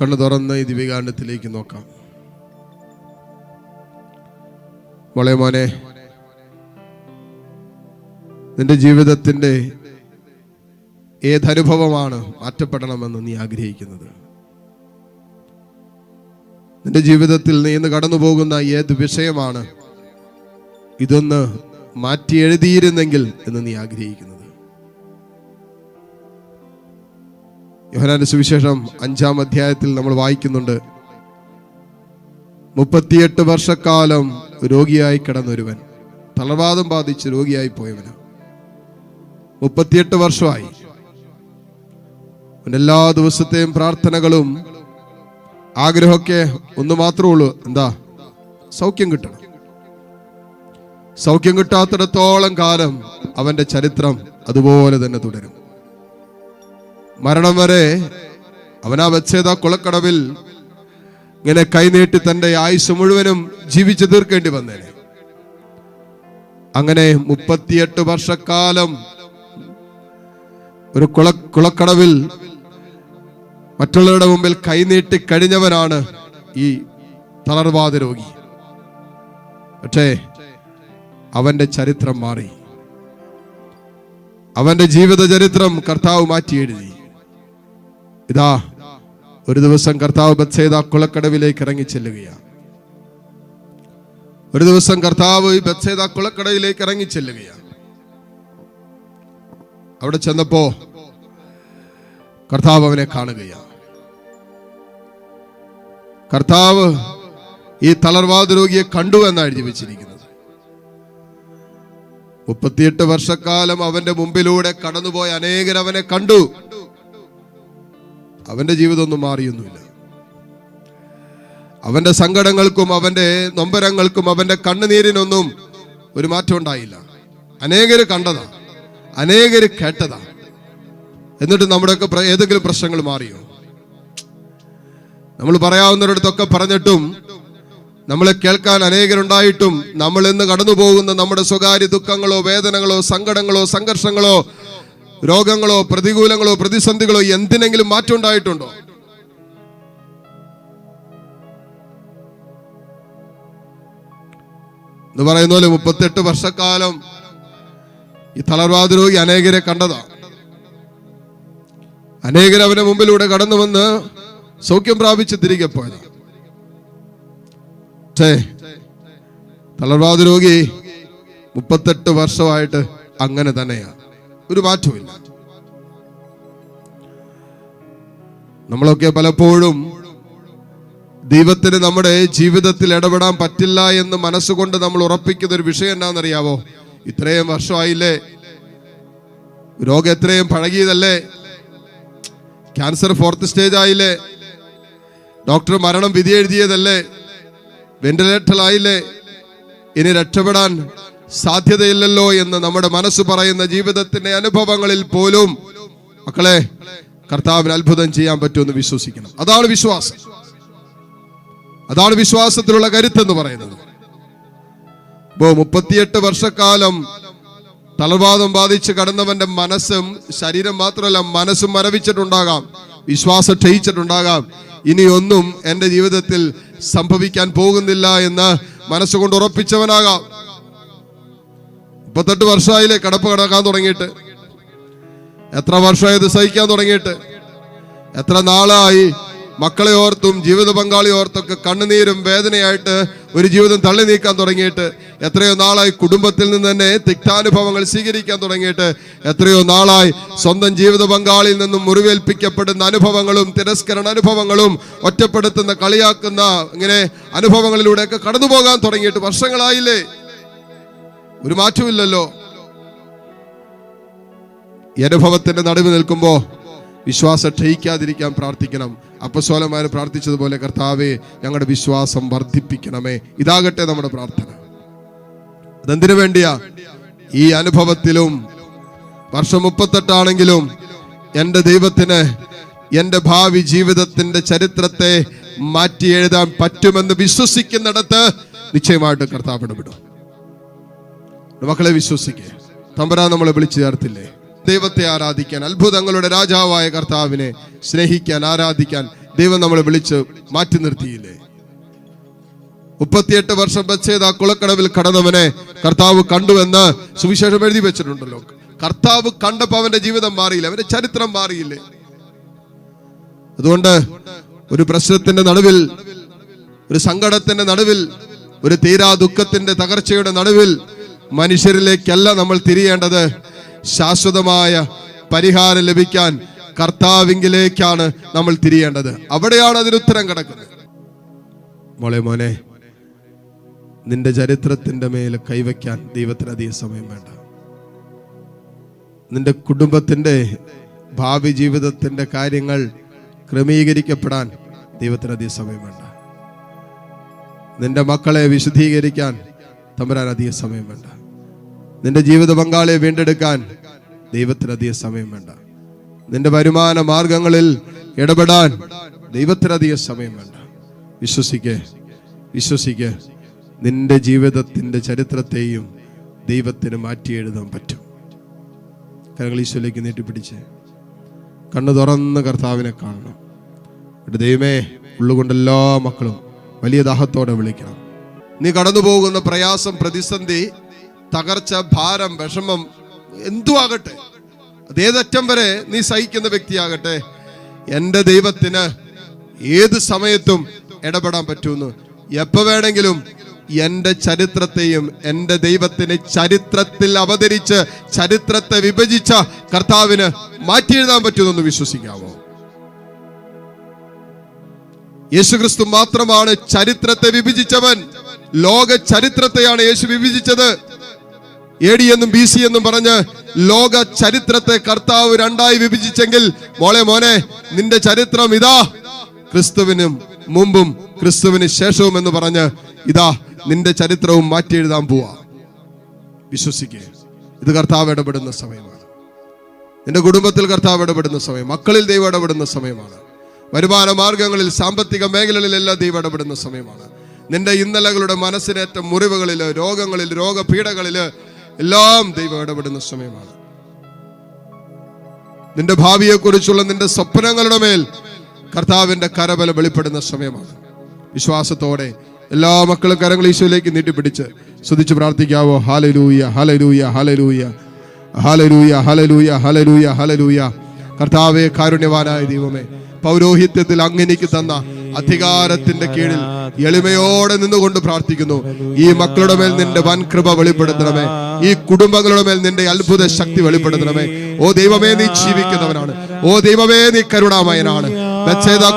കണ്ണു തുറന്ന് ഈ ദിവ്യകാന്ഡത്തിലേക്ക് നോക്കാം. മോളെ മോനെ നിന്റെ ജീവിതത്തിന്റെ ഏതനുഭവമാണ് മാറ്റപ്പെടണമെന്ന് നീ ആഗ്രഹിക്കുന്നത്? നിന്റെ ജീവിതത്തിൽ നീ ഇന്ന് കടന്നു പോകുന്ന ഏത് വിഷയമാണ് ഇതൊന്ന് മാറ്റി എഴുതിയിരുന്നെങ്കിൽ എന്ന് നീ ആഗ്രഹിക്കുന്നത്? യോഹനാന്റെ സുവിശേഷം അഞ്ചാം അധ്യായത്തിൽ നമ്മൾ വായിക്കുന്നുണ്ട്. മുപ്പത്തിയെട്ട് വർഷക്കാലം രോഗിയായി കിടന്നൊരുവൻ. തളർവാദം ബാധിച്ച് രോഗിയായി പോയവന്. മുപ്പത്തിയെട്ട് വർഷമായി. എല്ലാ ദിവസത്തെയും പ്രാർത്ഥനകളും ആഗ്രഹമൊക്കെ ഒന്ന് മാത്രമേ ഉള്ളൂ. എന്താ? സൗഖ്യം കിട്ടണം. സൗഖ്യം കിട്ടാത്തിടത്തോളം കാലം അവന്റെ ചരിത്രം അതുപോലെ തന്നെ തുടരും. മരണം വരെ അവനാ വെച്ചേത കുളക്കടവിൽ. ഇങ്ങനെ കൈനീട്ടി തന്റെ ആയുസ് മുഴുവനും ജീവിച്ചു തീർക്കേണ്ടി വന്നേനെ. അങ്ങനെ മുപ്പത്തിയെട്ട് വർഷക്കാലം ഒരു കുള കുളക്കടവിൽ മറ്റുള്ളവരുടെ മുമ്പിൽ കൈനീട്ടി കഴിഞ്ഞവനാണ് ഈ തളർവാദ രോഗി. പക്ഷേ അവന്റെ ചരിത്രം മാറി. അവന്റെ ജീവിത ചരിത്രം കർത്താവ് മാറ്റി എഴുതി ഇതാ ഒരു ദിവസം കർത്താവ് ബത്സേദ കുളക്കടവിലേക്ക് ഇറങ്ങി ചെല്ലുകയാണ് ഒരു ദിവസം കർത്താവ് ഈ ബത്സേദ കുളക്കടവിലേക്ക് ഇറങ്ങി ചെല്ലുകയാണ് അവിടെ ചെന്നപ്പോ കർത്താവ് അവനെ കാണുകയാണ്. കർത്താവ് ഈ തളർവാദ രോഗിയെ കണ്ടു എന്നാണ് എഴുതി വെച്ചിരിക്കുന്നത്. മുപ്പത്തിയെട്ട് വർഷക്കാലം അവന്റെ മുമ്പിലൂടെ കടന്നുപോയ അനേകർ അവനെ കണ്ടു. അവന്റെ ജീവിതമൊന്നും മാറിയൊന്നുമില്ല. അവന്റെ സങ്കടങ്ങൾക്കും അവന്റെ നൊമ്പരങ്ങൾക്കും അവന്റെ കണ്ണുനീരിനൊന്നും ഒരു മാറ്റം ഉണ്ടായില്ല. അനേകർ കണ്ടതാ അനേകർ കേട്ടതാ. എന്നിട്ട് നമ്മുടെയൊക്കെ ഏതെങ്കിലും പ്രശ്നങ്ങൾ മാറിയോ? നമ്മൾ പറയാവുന്നവരടുത്തൊക്കെ പറഞ്ഞിട്ടും നമ്മളെ കേൾക്കാൻ അനേകരുണ്ടായിട്ടും നമ്മൾ ഇന്ന് കടന്നു പോകുന്ന നമ്മുടെ സ്വകാര്യ ദുഃഖങ്ങളോ വേദനകളോ സങ്കടങ്ങളോ സംഘർഷങ്ങളോ രോഗങ്ങളോ പ്രതികൂലങ്ങളോ പ്രതിസന്ധികളോ എന്തിനെങ്കിലും മാറ്റം ഉണ്ടായിട്ടുണ്ടോ? എന്ന് പറയുന്ന പോലെ മുപ്പത്തെട്ട് വർഷക്കാലം ഈ തളർവാദ രോഗി അനേകരെ കണ്ടതാ. അനേകർ അവന്റെ മുമ്പിലൂടെ കടന്നു വന്ന് സൗഖ്യം പ്രാപിച്ച് തിരികെ പോയത്. തളർവാദ രോഗി മുപ്പത്തെട്ട് വർഷമായിട്ട് അങ്ങനെ തന്നെയാണ് ഒരു മാറ്റമില്ല നമ്മളൊക്കെ പലപ്പോഴും ദൈവത്തിന് നമ്മുടെ ജീവിതത്തിൽ ഇടപെടാൻ പറ്റില്ല എന്ന് മനസ്സുകൊണ്ട് നമ്മൾ ഉറപ്പിക്കുന്ന ഒരു വിഷയം എന്നാണെന്നറിയാവോ ഇത്രയും വർഷമായില്ലേ? രോഗം എത്രയും പഴകിയതല്ലേ? ക്യാൻസർ ഫോർത്ത് സ്റ്റേജ് ആയില്ലേ ഡോക്ടർ മരണം വിധി എഴുതിയതല്ലേ? വെന്റിലേറ്ററിലായില്ലേ ഇനി രക്ഷപ്പെടാൻ സാധ്യതയില്ലല്ലോ എന്ന് നമ്മുടെ മനസ്സ് പറയുന്ന ജീവിതത്തിന്റെ അനുഭവങ്ങളിൽ പോലും മക്കളെ കർത്താവിന് അത്ഭുതം ചെയ്യാൻ പറ്റുമെന്ന് വിശ്വസിക്കണം. അതാണ് വിശ്വാസം. അതാണ് വിശ്വാസത്തിലുള്ള കരുത്ത് എന്ന് പറയുന്നത്. ഇപ്പോ മുപ്പത്തിയെട്ട് വർഷക്കാലം തളർവാദം ബാധിച്ച് കടന്നവന്റെ മനസ്സും ശരീരം മാത്രമല്ല മനസ്സും മരവിച്ചിട്ടുണ്ടാകാം വിശ്വാസം ക്ഷയിച്ചിട്ടുണ്ടാകാം. ഇനിയൊന്നും എന്റെ ജീവിതത്തിൽ സംഭവിക്കാൻ പോകുന്നില്ല എന്ന് മനസ്സുകൊണ്ട് ഉറപ്പിച്ചവനാകാം. മുപ്പത്തെട്ട് വർഷമായില്ലേ കടപ്പ് കടക്കാൻ തുടങ്ങിയിട്ട്. എത്ര വർഷമായത് സഹിക്കാൻ തുടങ്ങിയിട്ട്. എത്ര നാളായി മക്കളെ ഓർത്തും ജീവിത പങ്കാളി ഓർത്തൊക്കെ കണ്ണുനീരും വേദനയായിട്ട് ഒരു ജീവിതം തള്ളി നീക്കാൻ തുടങ്ങിയിട്ട്. എത്രയോ നാളായി കുടുംബത്തിൽ നിന്ന് തന്നെ തിക്താനുഭവങ്ങൾ സ്വീകരിക്കാൻ തുടങ്ങിയിട്ട്. എത്രയോ നാളായി സ്വന്തം ജീവിത പങ്കാളിയിൽ നിന്നും മുറിവേൽപ്പിക്കപ്പെടുന്ന അനുഭവങ്ങളും തിരസ്കരണ അനുഭവങ്ങളും ഒറ്റപ്പെടുത്തുന്ന കളിയാക്കുന്ന ഇങ്ങനെ അനുഭവങ്ങളിലൂടെയൊക്കെ കടന്നു പോകാൻ തുടങ്ങിയിട്ട് വർഷങ്ങളായില്ലേ. ഒരു മാറ്റമില്ലല്ലോ. ഈ അനുഭവത്തിന്റെ നടുവ് നിൽക്കുമ്പോ വിശ്വാസം ക്ഷയിക്കാതിരിക്കാൻ പ്രാർത്ഥിക്കണം. അപ്പസ്വലമാര് പ്രാർത്ഥിച്ചതുപോലെ കർത്താവെ ഞങ്ങളുടെ വിശ്വാസം വർദ്ധിപ്പിക്കണമേ. ഇതാകട്ടെ നമ്മുടെ പ്രാർത്ഥന. അതെന്തിനു വേണ്ടിയാ? ഈ അനുഭവത്തിലും വർഷം മുപ്പത്തെട്ടാണെങ്കിലും എന്റെ ദൈവത്തിന് എന്റെ ഭാവി ജീവിതത്തിന്റെ ചരിത്രത്തെ മാറ്റി എഴുതാൻ പറ്റുമെന്ന് വിശ്വസിക്കുന്നിടത്ത് നിശ്ചയമായിട്ട് കർത്താവ് ഇടപെടും. മക്കളെ വിശ്വസിക്കേ. തമ്പരാൻ നമ്മളെ വിളിച്ചു ചേർത്തില്ലേ? ദൈവത്തെ ആരാധിക്കാൻ അത്ഭുതങ്ങളുടെ രാജാവായ കർത്താവിനെ സ്നേഹിക്കാൻ ആരാധിക്കാൻ ദൈവം നമ്മളെ വിളിച്ച് മാറ്റി നിർത്തിയില്ലേ? മുപ്പത്തിയെട്ട് വർഷം ബച്ചേത കുളക്കടവിൽ കടന്നവനെ കർത്താവ് കണ്ടുവെന്ന് സുവിശേഷം എഴുതി വെച്ചിട്ടുണ്ടല്ലോ. കർത്താവ് കണ്ടപ്പോ അവന്റെ ജീവിതം മാറിയില്ല അവന്റെ ചരിത്രം മാറിയില്ലേ? അതുകൊണ്ട് ഒരു പ്രശ്നത്തിന്റെ നടുവിൽ ഒരു സങ്കടത്തിന്റെ നടുവിൽ ഒരു തീരാ ദുഃഖത്തിന്റെ തകർച്ചയുടെ നടുവിൽ മനുഷ്യരിലേക്കല്ല നമ്മൾ തിരിയേണ്ടത്. ശാശ്വതമായ പരിഹാരം ലഭിക്കാൻ കർത്താവിങ്കിലേക്കാണ് നമ്മൾ തിരിയേണ്ടത്. അവിടെയാണ് അതിന് ഉത്തരം കിടക്കുന്നത്. മോളെ മോനെ നിന്റെ ചരിത്രത്തിന്റെ മേൽ കൈവയ്ക്കാൻ ദൈവത്തിന് അധികം സമയം വേണ്ട. നിന്റെ കുടുംബത്തിന്റെ ഭാവി ജീവിതത്തിന്റെ കാര്യങ്ങൾ ക്രമീകരിക്കപ്പെടാൻ ദൈവത്തിന് അധികം സമയം വേണ്ട. നിന്റെ മക്കളെ വിശുദ്ധീകരിക്കാൻ തമ്പരാൻ അധികം സമയം വേണ്ട. നിന്റെ ജീവിത പങ്കാളിയെ വീണ്ടെടുക്കാൻ ദൈവത്തിനധികം സമയം വേണ്ട. നിന്റെ വരുമാന മാർഗങ്ങളിൽ ഇടപെടാൻ ദൈവത്തിനധികം സമയം വേണ്ട. വിശ്വസിക്കേ വിശ്വസിക്കേ. നിന്റെ ജീവിതത്തിന്റെ ചരിത്രത്തെയും ദൈവത്തിന് മാറ്റി എഴുതാൻ പറ്റും. കരങ്ങൾ ഈശോയിലേക്ക് നീട്ടിപ്പിടിച്ച്. കണ്ണു തുറന്ന് കർത്താവിനെ കാണണം. എന്നിട്ട് ദൈവമേ ഉള്ളുകൊണ്ട് എല്ലാ മക്കളും വലിയ ദാഹത്തോടെ വിളിക്കണം. നീ കടന്നു പോകുന്ന പ്രയാസം പ്രതിസന്ധി തകർച്ച ഭാരം വിഷമം എന്തു ആകട്ടെ അതേതറ്റം വരെ നീ സഹിക്കുന്ന വ്യക്തിയാകട്ടെ. എന്റെ ദൈവത്തിന് ഏത് സമയത്തും ഇടപെടാൻ പറ്റുമെന്ന്. എപ്പോൾ വേണമെങ്കിലും എന്റെ ചരിത്രത്തെയും എന്റെ ദൈവത്തിന് ചരിത്രത്തിൽ അവതരിച്ച് ചരിത്രത്തെ വിഭജിച്ച കർത്താവിന് മാറ്റി എഴുതാൻ പറ്റുമെന്ന് വിശ്വസിക്കാമോ? യേശുക്രിസ്തു മാത്രമാണ് ചരിത്രത്തെ വിഭജിച്ചവൻ. ലോക ചരിത്രത്തെയാണ് യേശു വിഭജിച്ചത്. എ ഡി എന്നും ബി സി എന്നും പറഞ്ഞ് ലോക ചരിത്രത്തെ കർത്താവ് രണ്ടായി വിഭജിച്ചെങ്കിൽ മോളെ മോനെ നിന്റെ ചരിത്രം ഇതാ. ക്രിസ്തുവിനും മുമ്പും ക്രിസ്തുവിന് ശേഷവും എന്ന് പറഞ്ഞ് ഇതാ നിന്റെ ചരിത്രവും മാറ്റി എഴുതാൻ പോവാ. വിശ്വസിക്കേ ഇത് കർത്താവ് ഇടപെടുന്ന സമയമാണ്. നിന്റെ കുടുംബത്തിൽ കർത്താവ് ഇടപെടുന്ന സമയം മക്കളിൽ ദൈവം ഇടപെടുന്ന സമയമാണ്. വരുമാന മാർഗങ്ങളിൽ സാമ്പത്തിക മേഖലകളിലെല്ലാം ദൈവം ഇടപെടുന്ന സമയമാണ്. നിന്റെ ഇന്നലകളുടെ മനസ്സിനേറ്റ മുറിവുകളിൽ രോഗങ്ങളിൽ രോഗപീഠകളിൽ എല്ലാം ദൈവം ഇടപെടുന്ന സമയമാണ്. നിന്റെ ഭാവിയെ കുറിച്ചുള്ള നിന്റെ സ്വപ്നങ്ങളുടെ മേൽ കർത്താവിന്റെ കരബല വെളിപ്പെടുന്ന സമയമാണ്. വിശ്വാസത്തോടെ എല്ലാ മക്കളും കരങ്ങൾ ഈശോയിലേക്ക് നീട്ടിപ്പിടിച്ച് ശ്രദ്ധിച്ച് പ്രാർത്ഥിക്കാവോ? Hallelujah hallelujah hallelujah hallelujah hallelujah hallelujah hallelujah കർത്താവെ കാരുണ്യവാനായ ദൈവമേ പൗരോഹിത്യത്തിൽ അങ്ങനിക്ക് തന്ന അധികാരത്തിന്റെ കീഴിൽ എളിമയോടെ നിന്നുകൊണ്ട് പ്രാർത്ഥിക്കുന്നു. ഈ മക്കളുടെ മേൽ നിന്റെ വൻകൃപ വെളിപ്പെടുത്തണമേ. ഈ കുടുംബങ്ങളുടെ മേൽ നിന്റെ അത്ഭുത ശക്തി വെളിപ്പെടുത്തണമേ. ഓ ദൈവമേ നീ ജീവിക്കുന്നവനാണ്. ഓ ദൈവമേ നീ കരുണാമയനാണ്.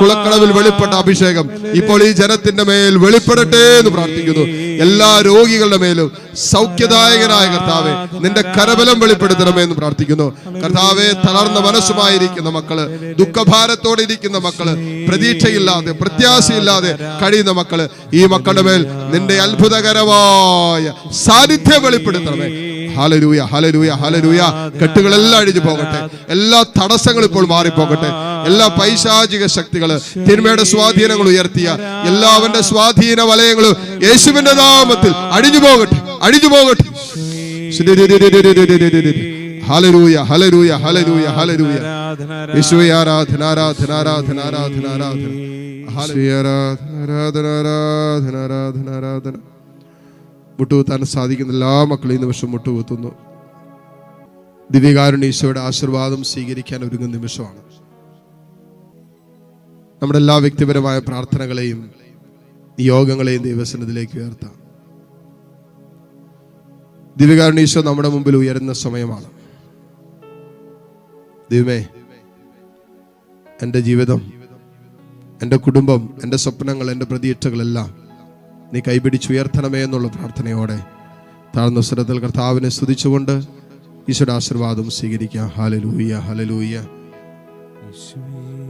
കുളക്കളവിൽ വെളിപ്പെട്ട അഭിഷേകം ഇപ്പോൾ ഈ ജനത്തിന്റെ മേൽ വെളിപ്പെടട്ടെ എന്ന് പ്രാർത്ഥിക്കുന്നു. എല്ലാ രോഗികളുടെ മേലും സൗഖ്യദായകനായ കർത്താവെ നിന്റെ കരബലം വെളിപ്പെടുത്തണമേ എന്ന് പ്രാർത്ഥിക്കുന്നു. കർത്താവെ തളർന്ന മനസ്സുമായിരിക്കുന്ന മക്കൾ ദുഃഖഭാരത്തോടെ ഇരിക്കുന്ന മക്കൾ പ്രതീക്ഷയില്ലാതെ പ്രത്യാശയില്ലാതെ കഴിയുന്ന മക്കൾ ഈ മക്കളുടെ മേൽ നിന്റെ അത്ഭുതകരമായ സാന്നിധ്യം വെളിപ്പെടുത്തണമേ. ഹലരൂയ ഹലരൂയ ഹലരൂയ കെട്ടുകളെല്ലാം അഴിഞ്ഞു പോകട്ടെ. എല്ലാ തടസ്സങ്ങളും ഇപ്പോൾ മാറിപ്പോകട്ടെ. എല്ലാ പൈശാചിക ശക്തികൾ തിന്മയുടെ സ്വാധീനങ്ങൾ ഉയർത്തിയ എല്ലാവന്റെ സ്വാധീന വലയങ്ങളും യേശുവിന്റെ നാമത്തിൽ അഴിഞ്ഞു പോകട്ടെ അഴിഞ്ഞു പോകട്ടെ. ഹലരൂയ ഹലരൂയ ഹലരൂയ ഹലരൂയ യേശുവേ ആരാധന ആരാധന ആരാധന ആരാധന ആരാധന. ആരാധന ആരാധന ആരാധന ആരാധന. മുട്ടുകുത്താൻ സാധിക്കുന്ന എല്ലാ മക്കളും ഈ നിമിഷം മുട്ടുകുത്തുന്നു. ദിവ്യകാരുണ്യ ഈശോയുടെ ആശീർവാദം സ്വീകരിക്കാൻ ഒരുങ്ങുന്ന നിമിഷമാണ്. നമ്മുടെ എല്ലാ വ്യക്തിപരമായ പ്രാർത്ഥനകളെയും യോഗങ്ങളെയും ദൈവസനത്തിലേക്ക് ഉയർത്താം. ദിവ്യകാരുണ്യ നമ്മുടെ മുമ്പിൽ ഉയരുന്ന സമയമാണ്. ദൈവമേ എന്റെ ജീവിതം എന്റെ കുടുംബം എന്റെ സ്വപ്നങ്ങൾ എന്റെ പ്രതീക്ഷകളെല്ലാം നീ കൈപിടിച്ചുയർത്തണമേ എന്നുള്ള പ്രാർത്ഥനയോടെ താഴ്ന്ന സ്വരത്തിൽ കർത്താവിനെ സ്തുതിച്ചുകൊണ്ട് ഈശോയുടെ ആശീർവാദം സ്വീകരിക്കാം. ഹലലൂയ ഹലലൂയ